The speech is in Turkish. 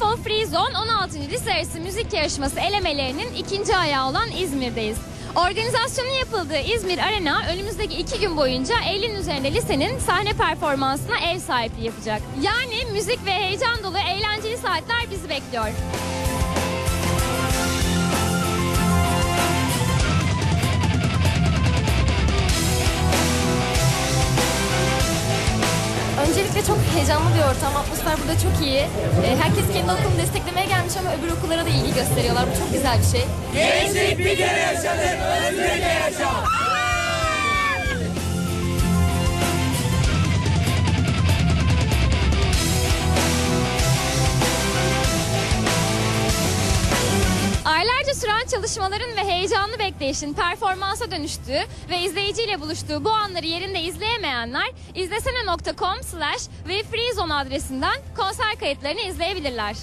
16. Lise Arası Müzik Yarışması elemelerinin ikinci ayağı olan İzmir'deyiz. Organizasyonun yapıldığı İzmir Arena önümüzdeki iki gün boyunca 50'nin üzerinde lisenin sahne performansına ev sahipliği yapacak. Yani müzik ve heyecan dolu eğlenceli saatler bizi bekliyor. Öncelikle çok heyecanlı bir ortam. Atmosfer burada çok iyi. Ee, herkes kendi okulunu desteklemeye gelmiş ama öbür okullara da ilgi gösteriyorlar. Bu çok güzel bir şey. Gençlik bir kere yaşanır, özgürce yaşa. Aylarca süren çalışmaların ve heyecanlı bekleyişin performansa dönüştüğü ve izleyiciyle buluştuğu bu anları yerinde izleyemeyenler izlesene.com slash ve adresinden konser kayıtlarını izleyebilirler.